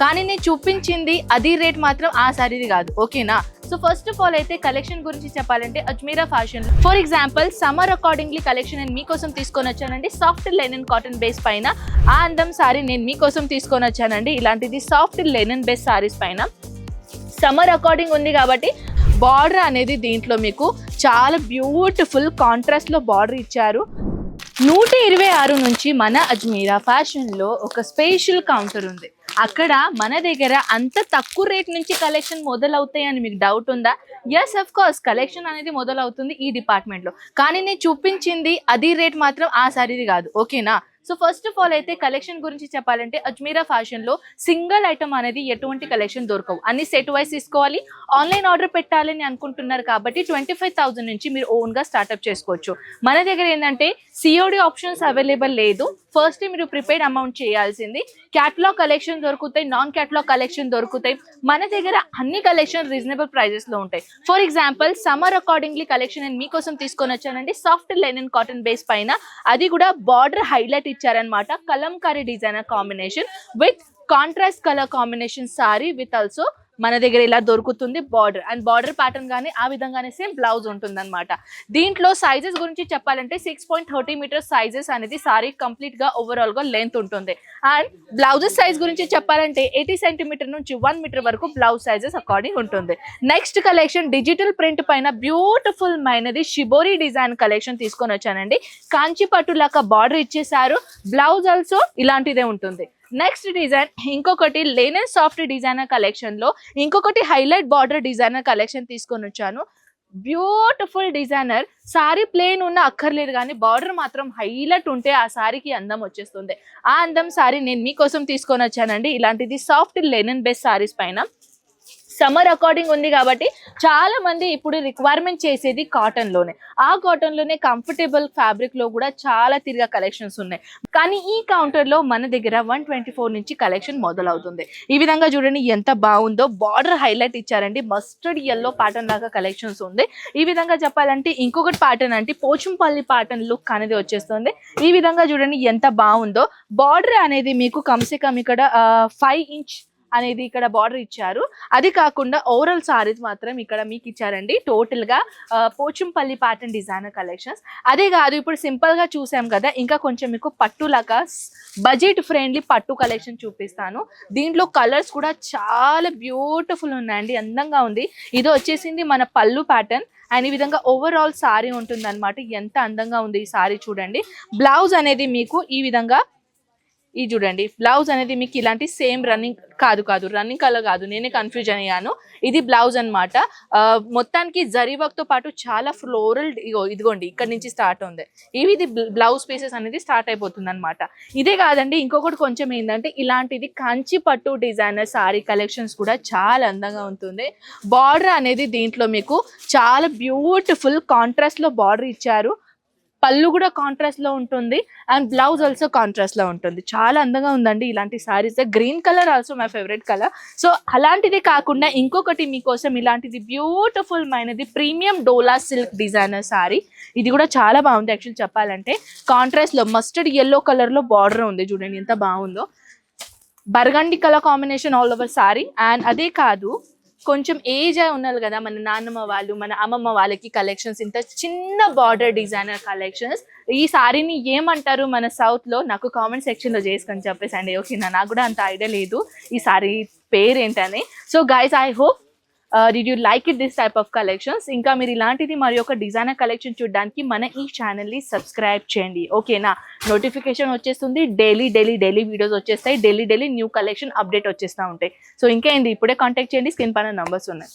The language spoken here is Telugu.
కానీ నేను చూపించింది అది రేట్ మాత్రం ఆ శారీది కాదు ఓకేనా? సో ఫస్ట్ ఆఫ్ ఆల్ అయితే కలెక్షన్ గురించి చెప్పాలంటే Ajmeera fashion for example summer accordingly collection నేను మీకోసం తీసుకొని వచ్చానండి. సాఫ్ట్ లెనిన్ కాటన్ బేస్ పైన ఆ అందం సారీ నేను మీకోసం తీసుకొని వచ్చానండి. ఇలాంటిది సాఫ్ట్ లెనిన్ బేస్ సారీస్ పైన. సమ్మర్ అకార్డింగ్ ఉంది కాబట్టి బార్డర్ అనేది దీంట్లో మీకు చాలా బ్యూటిఫుల్ కాంట్రాస్ట్లో బార్డర్ ఇచ్చారు. నూట ఇరవై ఆరు నుంచి మన అజ్మీరా ఫ్యాషన్లో ఒక స్పెషల్ కౌంటర్ ఉంది. అక్కడ మన దగ్గర అంత తక్కువ రేట్ నుంచి కలెక్షన్ మొదలవుతాయి అని మీకు డౌట్ ఉందా? ఎస్ అఫ్ కోర్స్ కలెక్షన్ అనేది మొదలవుతుంది ఈ డిపార్ట్మెంట్లో కానీ నేను చూపించింది అది రేట్ మాత్రం ఆ సరిది కాదు. ఓకేనా సో ఫస్ట్ ఆఫ్ ఆల్ అయితే కలెక్షన్ గురించి చెప్పాలంటే అజ్మీరా ఫ్యాషన్లో సింగిల్ ఐటమ్ అనేది ఎటువంటి కలెక్షన్ దొరకవు. అన్ని సెట్ వైస్ తీసుకోవాలి. ఆన్లైన్ ఆర్డర్ పెట్టాలని అనుకుంటున్నారు కాబట్టి ట్వంటీ ఫైవ్ థౌసండ్ నుంచి మీరు ఓన్గా స్టార్ట్అప్ చేసుకోవచ్చు. మన దగ్గర ఏంటంటే సిఓడి ఆప్షన్స్ అవైలబుల్ లేదు. ఫస్ట్ మీరు ప్రిపేర్డ్ అమౌంట్ చేయాల్సింది. క్యాటలాగ్ కలెక్షన్ దొరుకుతాయి నాన్ క్యాటలాగ్ కలెక్షన్ దొరుకుతాయి. మన దగ్గర అన్ని కలెక్షన్ రీజనబుల్ ప్రైజెస్లో ఉంటాయి. For example summer accordingly collection నేను మీకోసం తీసుకొని వచ్చానండి. సాఫ్ట్ లెనిన్ కాటన్ బేస్ పైన. అది కూడా బార్డర్ హైలైట్ ఇచ్చారనమాట Kalamkari designer combination with contrast colour combination sari with also మన దగ్గర ఇలా దొరుకుతుంది బార్డర్. అండ్ బార్డర్ ప్యాటర్న్ కానీ ఆ విధంగానే సేమ్ బ్లౌజ్ ఉంటుందన్నమాట. దీంట్లో సైజెస్ గురించి చెప్పాలంటే six point thirty metre sizes అనేది సారీ కంప్లీట్గా ఓవరాల్గా లెంత్ ఉంటుంది. అండ్ బ్లౌజెస్ సైజ్ గురించి చెప్పాలంటే ఎయిటీ సెంటీమీటర్ నుంచి వన్ మీటర్ వరకు బ్లౌజ్ సైజెస్ అకార్డింగ్ ఉంటుంది. నెక్స్ట్ కలెక్షన్ డిజిటల్ ప్రింట్ పైన బ్యూటిఫుల్ మైనది షిబోరి డిజైన్ కలెక్షన్ తీసుకొని వచ్చానండి. కాంచి పట్టు లాగా బార్డర్ ఇచ్చేసారు బ్లౌజ్ ఆల్సో ఇలాంటిదే ఉంటుంది. నెక్స్ట్ డిజైన్ ఇంకొకటి లేనెన్ సాఫ్ట్ డిజైనర్ కలెక్షన్లో ఇంకొకటి హైలైట్ బార్డర్ డిజైనర్ కలెక్షన్ తీసుకొని వచ్చాను. బ్యూటిఫుల్ డిజైనర్ సారీ ప్లేన్ ఉన్న అక్కర్లేదు కానీ బార్డర్ మాత్రం హైలైట్ ఉంటే ఆ సారీకి అందం వచ్చేస్తుంది. ఆ అందం సారీ నేను మీకోసం తీసుకొని వచ్చానండి. ఇలాంటిది సాఫ్ట్ లెనన్ బేస్ సారీస్ పైన. సమ్మర్ అకార్డింగ్ ఉంది కాబట్టి చాలా మంది ఇప్పుడు రిక్వైర్మెంట్ చేసేది కాటన్లోనే. ఆ కాటన్లోనే కంఫర్టబుల్ ఫ్యాబ్రిక్లో కూడా చాలా తిరిగా కలెక్షన్స్ ఉన్నాయి. కానీ ఈ కౌంటర్లో మన దగ్గర వన్ ట్వంటీ ఫోర్ నుంచి కలెక్షన్ మొదలవుతుంది. ఈ విధంగా చూడండి ఎంత బాగుందో. బార్డర్ హైలైట్ ఇచ్చారండి. మస్టర్డ్ ఎల్లో ప్యాటర్న్ లాగా కలెక్షన్స్ ఉంది. ఈ విధంగా చెప్పాలంటే ఇంకొకటి ప్యాటర్న్ అంటే పోచంపల్లి ప్యాటర్న్ లుక్ అనేది వచ్చేస్తుంది. ఈ విధంగా చూడండి ఎంత బాగుందో. బార్డర్ అనేది మీకు కమ్సే కమ్ ఇక్కడ ఫైవ్ ఇంచ్ అనేది ఇక్కడ బార్డర్ ఇచ్చారు. అది కాకుండా ఓవరాల్ సారీస్ మాత్రం ఇక్కడ మీకు ఇచ్చారండి. టోటల్గా పోచంపల్లి ప్యాటర్న్ డిజైనర్ కలెక్షన్స్ అదే కాదు ఇప్పుడు సింపుల్గా చూసాం కదా ఇంకా కొంచెం మీకు పట్టులాగా బడ్జెట్ ఫ్రెండ్లీ పట్టు కలెక్షన్ చూపిస్తాను. దీంట్లో కలర్స్ కూడా చాలా బ్యూటిఫుల్ ఉన్నాయండి అందంగా ఉంది. ఇది వచ్చేసింది మన పళ్ళు ప్యాటర్న్ అండ్ ఈ విధంగా ఓవరాల్ సారీ ఉంటుంది ఎంత అందంగా ఉంది ఈ సారీ చూడండి. బ్లౌజ్ అనేది మీకు ఈ విధంగా ఈ చూడండి బ్లౌజ్ అనేది మీకు ఇలాంటి సేమ్ రన్నింగ్ కాదు కాదు రన్నింగ్ కలర్ కాదు నేనే కన్ఫ్యూజన్ అయ్యాను. ఇది బ్లౌజ్ అనమాట మొత్తానికి జరీ తో పాటు చాలా ఫ్లోరల్ ఇదిగోండి ఇక్కడ నుంచి స్టార్ట్ ఉంది. ఇవి ఇది బ్లౌజ్ పీసెస్ అనేది స్టార్ట్ అయిపోతుంది అనమాట ఇదే కాదండి ఇంకొకటి కొంచెం ఏంటంటే ఇలాంటిది కంచి పట్టు డిజైనర్ సారీ కలెక్షన్స్ కూడా చాలా అందంగా ఉంటుంది. బార్డర్ అనేది దీంట్లో మీకు చాలా బ్యూటిఫుల్ కాంట్రాస్ట్లో బార్డర్ ఇచ్చారు. పళ్ళు కూడా కాంట్రాస్ట్లో ఉంటుంది అండ్ బ్లౌజ్ ఆల్సో కాంట్రాస్ట్లో ఉంటుంది. చాలా అందంగా ఉందండి ఇలాంటి saris green colour also my favourite colour so అలాంటిది కాకుండా ఇంకొకటి మీకోసం ఇలాంటిది బ్యూటిఫుల్ మైనది premium Dola silk designer sari ఇది కూడా చాలా బాగుంది యాక్చువల్ చెప్పాలంటే. కాంట్రాస్ట్లో మస్టర్డ్ ఎల్లో కలర్లో బార్డర్ ఉంది చూడండి ఎంత బాగుందో. Burgundy colour combination all over sari and అదే కాదు కొంచెం ఏజ్ అయి ఉన్నారు కదా మన నాన్నమ్మ వాళ్ళు మన అమ్మమ్మ వాళ్ళకి కలెక్షన్స్ ఇంత చిన్న బార్డర్ డిజైనర్ కలెక్షన్స్ ఈ సారీని ఏమంటారు మన సౌత్లో? నాకు కామెంట్ సెక్షన్లో చేసుకొని చెప్పేసండి ఓకేనా? నాకు కూడా అంత ఐడియా లేదు ఈ సారీ పేరు ఏంటని so guys I hope did you like it this type of collections ఇంకా మీరు ఇలాంటిది మరి ఒక డిజైనర్ కలెక్షన్ చూడడానికి మన ఈ ఛానల్ని సబ్స్క్రైబ్ చేయండి. ఓకేనా నోటిఫికేషన్ వచ్చేస్తుంది డైలీ డైలీ డైలీ వీడియోస్ వచ్చేస్తాయి daily daily new collection update వచ్చేస్తూ ఉంటాయి. సో ఇంకా ఏంది ఇప్పుడే కాంటాక్ట్ చేయండి స్క్రీన్ పైన నంబర్స్ ఉన్నాయి.